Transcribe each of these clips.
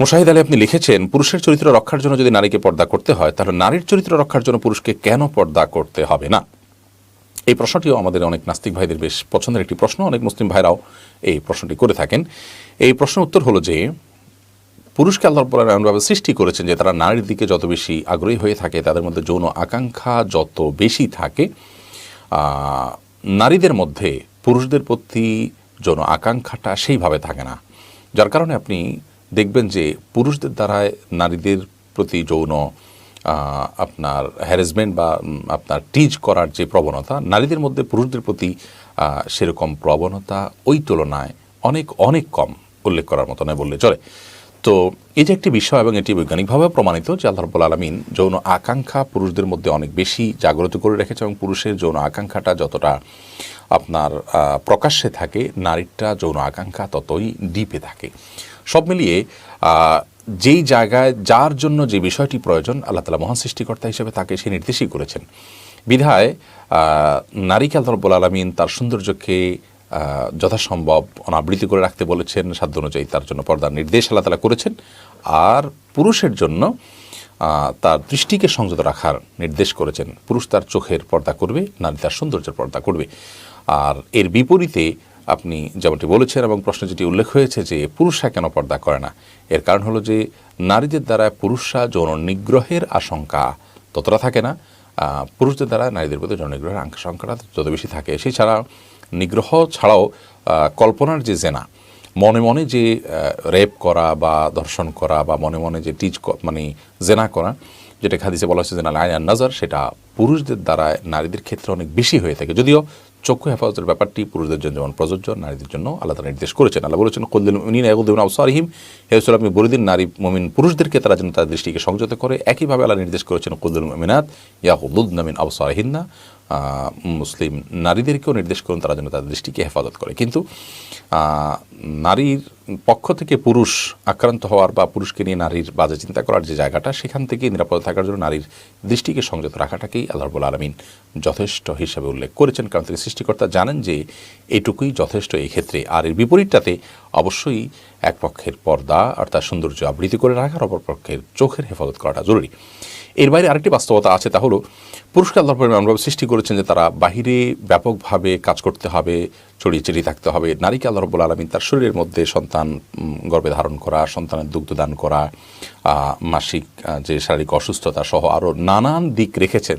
মুশাহিদ আলী, আপনি লিখেছেন, পুরুষের চরিত্র রক্ষার জন্য যদি নারীকে পর্দা করতে হয়, তাহলে নারীর চরিত্র রক্ষার জন্য পুরুষকে কেন পর্দা করতে হবে না? এই প্রশ্নটিও আমাদের অনেক নাস্তিক ভাইদের বেশ পছন্দের একটি প্রশ্ন। অনেক মুসলিম ভাইরাও এই প্রশ্নটি করে থাকেন। এই প্রশ্নের উত্তর হলো যে, পুরুষকে আল্লাহ রব্বুল এমনভাবে সৃষ্টি করেছেন যে, তারা নারীর দিকে যত বেশি আগ্রহী হয়ে থাকে, তাদের মধ্যে যৌন আকাঙ্ক্ষা যত বেশি থাকে নারীদের মধ্যে পুরুষদের প্রতি যৌন আকাঙ্ক্ষাটা সেইভাবে থাকে না। যার কারণে আপনি দেখবেন যে পুরুষদের দ্বারায় নারীদের প্রতি যৌন আপনার হ্যারাসমেন্ট বা আপনার টিজ করার যে প্রবণতা, নারীদের মধ্যে পুরুষদের প্রতি সেরকম প্রবণতা ওই তুলনায় অনেক অনেক কম উল্লেখ করার মতো নয় বললে চলে। তো এই যে একটি বিষয় এবং এটি বৈজ্ঞানিকভাবে প্রমাণিত যে আল্লাহ রব্বুল আলমিন যৌন আকাঙ্ক্ষা পুরুষদের মধ্যে অনেক বেশি জাগ্রত করে রেখেছে এবং পুরুষের যৌন আকাঙ্ক্ষাটা যতটা আপনার প্রকাশ্যে থাকে, নারীরটা যৌন আকাঙ্ক্ষা ততই ডিপে থাকে। সব মিলিয়ে যেই জায়গায় যার জন্য যে বিষয়টি প্রয়োজন, আল্লাহ তালা মহান সৃষ্টিকর্তা হিসেবে তাকে সে নির্দেশই করেছেন। বিধায় নারীকে আল্লাহ রব্বুল আলমিন তার সৌন্দর্যকে যথাসম্ভব অনাবৃত করে রাখতে বলেছেন, সাধ্য অনুযায়ী তার জন্য পর্দার নির্দেশ আল্লাহ তালা করেছেন। আর পুরুষের জন্য তার দৃষ্টিকে সংযত রাখার নির্দেশ করেছেন। পুরুষ তার চোখের পর্দা করবে, নারী তার সৌন্দর্যের পর্দা করবে। আর এর বিপরীতে আপনি যেমনটি বলেছেন এবং প্রশ্নে যেটি উল্লেখ হয়েছে যে পুরুষরা কেন পর্দা করে না? এর কারণ হলো যে নারীদের দ্বারা পুরুষরা যৌন নিগ্রহের আশঙ্কা ততটা থাকে না। পুরুষদের দ্বারা নারীদের প্রতি যৌন নিগ্রহের আশঙ্কাটা যত বেশি থাকে। সেই ছাড়া নিগ্রহ ছাড়াও কল্পনার যে জেনা মনে মনে যে রেপ করা বা ধর্ষণ করা বা মনে মনে যে টিচ মানে জেনা করা যেটা খাদিসে বলা হচ্ছে যে না আয়নার নজর সেটা পুরুষদের দ্বারা নারীদের ক্ষেত্রে অনেক বেশি হয়ে থাকে। যদিও চক্ষু হেফাজতের ব্যাপারটি পুরুষদের জন্য যেমন প্রযোজ্য নারীদের জন্য তালা নির্দেশ করেছেন। আল্লাহ বলেছেন কল্দিন মিন এগুদ্দিন আবসারিহিম হেসুল আপনি বলে দিন নারী মমিন পুরুষদেরকে তারা যেন তার দৃষ্টিকে সংযত করে। একইভাবে আল্লাহ নির্দেশ করেছেন কুদ্দুল মিনাত আবসারিহিন্না আহ, মুসলিম নারীদেরকেও নির্দেশ করুন, তারা যেন তাদের দৃষ্টিকে হেফাজত করে। কিন্তু নারীর পক্ষ থেকে পুরুষ আক্রান্ত হওয়ার বা পুরুষকে নিয়ে নারীর বাজে চিন্তা করার যে জায়গাটা, সেখান থেকে নিরাপদ থাকার জন্য নারীর দৃষ্টিকে সংযত রাখাটাকেই আল্লাহ রবুল আলমিন যথেষ্ট হিসাবে উল্লেখ করেছেন। কারণ তিনি সৃষ্টিকর্তা জানেন যে এটুকুই যথেষ্ট ক্ষেত্রে আর এর বিপরীতটাতে অবশ্যই এক পক্ষের পর্দা অর্থাৎ সৌন্দর্য আবৃত্তি করে রাখার, অপর পক্ষের চোখের হেফাজত করাটা জরুরি। এর বাইরে আরেকটি বাস্তবতা আছে, তা হলো পুরুষকে আল্লাহ পরিমাণ সৃষ্টি করেছেন যে তারা বাহিরে ব্যাপকভাবে কাজ করতে হবে ছড়িয়ে ছিটিয়ে থাকতে হবে। নারীকে আল্লাহ রব্বুল আলমিন তার শরীরের মধ্যে সন্তান গর্ভে ধারণ করা, সন্তানের দুগ্ধদান করা মাসিক যে শারীরিক অসুস্থতা সহ আরও নানান দিক রেখেছেন,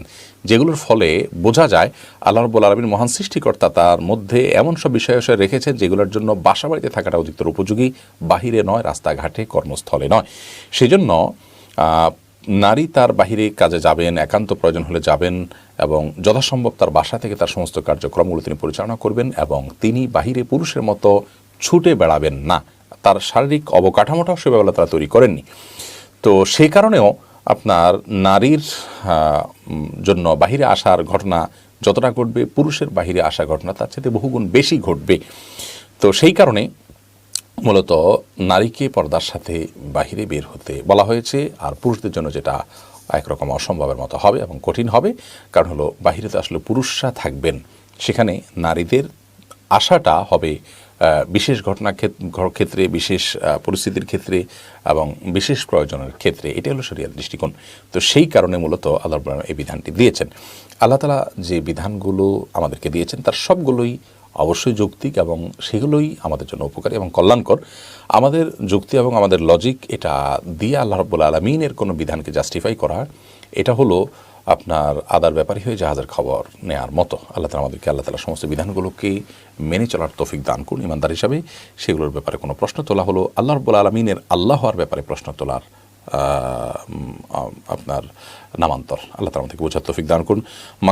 যেগুলোর ফলে বোঝা যায় আল্লাহ রব্বুল আলমিন মহান সৃষ্টিকর্তা তার মধ্যে এমন সব বিষয় বিষয় রেখেছেন যেগুলোর জন্য বাসা বাড়িতে থাকাটা অধিকতর উপযোগী। বাহিরে নয়, রাস্তাঘাটে, কর্মস্থলে নয়। সেজন্য নারী তার বাহিরে কাজে যাবেন, একান্ত প্রয়োজন হলে যাবেন এবং যথাসম্ভব তার বাসা থেকে তার সমস্ত কার্যক্রমগুলো তিনি পরিচালনা করবেন এবং তিনি বাহিরে পুরুষের মতো ছুটে বেড়াবেন না। তার শারীরিক অবকাঠামোটাও সেভাবে তারা তৈরি করেননি। তো সেই কারণেও আপনার নারীর জন্য বাহিরে আসার ঘটনা যতটা ঘটবে, পুরুষের বাহিরে আসা ঘটনা তার সাথে বহুগুণ বেশি ঘটবে। তো সেই কারণে মূলত নারীকে পর্দার সাথে বাহিরে বের হতে বলা হয়েছে, আর পুরুষদের জন্য যেটা একরকম অসম্ভবের মতো হবে এবং কঠিন হবে, কারণ হলো বাহিরে তো আসলে পুরুষরা থাকবেন। সেখানে নারীদের আশাটা হবে বিশেষ ঘটনা ক্ষেত- ক্ষেত্রে, বিশেষ পরিস্থিতির ক্ষেত্রে এবং বিশেষ প্রয়োজনের ক্ষেত্রে। এটা হলো শরিয়ার দৃষ্টিকোণ। তো সেই কারণে মূলত আল্লাহ এই বিধানটি দিয়েছেন। আল্লাহ তালা যে বিধানগুলো আমাদেরকে দিয়েছেন, তার সবগুলোই অবশ্যই যৌক্তিক এবং সেগুলোই আমাদের জন্য উপকারী এবং কল্যাণকর। আমাদের যুক্তি এবং আমাদের লজিক এটা দিয়ে আল্লাহ রব্বুল আলমিনের কোনো বিধানকে জাস্টিফাই করা, এটা হলো আপনার আদার ব্যাপারই হয়ে জাহাজের খবর নেয়ার মতো। আল্লাহ তালা আমাদেরকে, আল্লাহ তালা সমস্ত বিধানগুলোকে মেনে চলার তৌফিক দান করুন, ইমানদার হিসাবে সেগুলোর ব্যাপারে কোনো প্রশ্ন তোলা হলো। আল্লাহ রব্বুল আলমিনের আল্লাহ হওয়ার ব্যাপারে প্রশ্ন তোলার আপনার নামান্তর। আল্লাহ তালা আমাদেরকে বোঝার তৌফিক দান করুন।